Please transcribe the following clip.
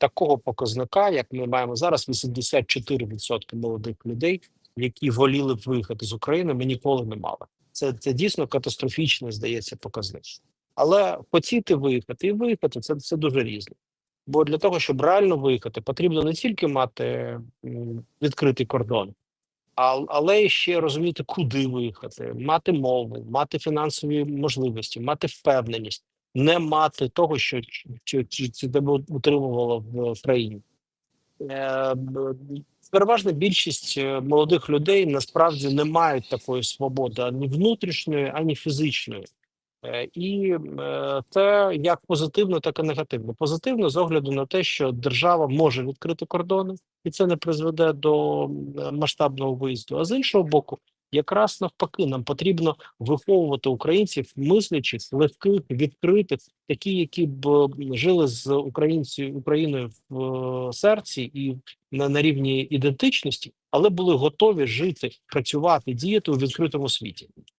такого показника, як ми маємо зараз, 84% молодих людей, які воліли б виїхати з України, ми ніколи не мали. Це, це дійсно катастрофічний, здається, показник. Але хотіти виїхати і виїхати це, це дуже різне. Бо для того, щоб реально виїхати, потрібно не тільки мати відкритий кордон, але ще розуміти, куди виїхати, мати мову, мати фінансові можливості, мати впевненість, не мати того, що ч- це тебе утримувало в країні. Е, Переважна більшість е, молодих людей насправді не мають такої свободи ані внутрішньої, ані фізичної. Е, І це як позитивно, так і негативно. Позитивно з огляду на те, що держава може відкрити кордони, і це не призведе до масштабного виїзду. А з іншого боку, якраз навпаки, нам потрібно виховувати українців, мислячих, легких, відкритих, такі, які б жили з українці Україною в е, серці і на, на рівні ідентичності, але були готові жити, працювати, діяти у відкритому світі.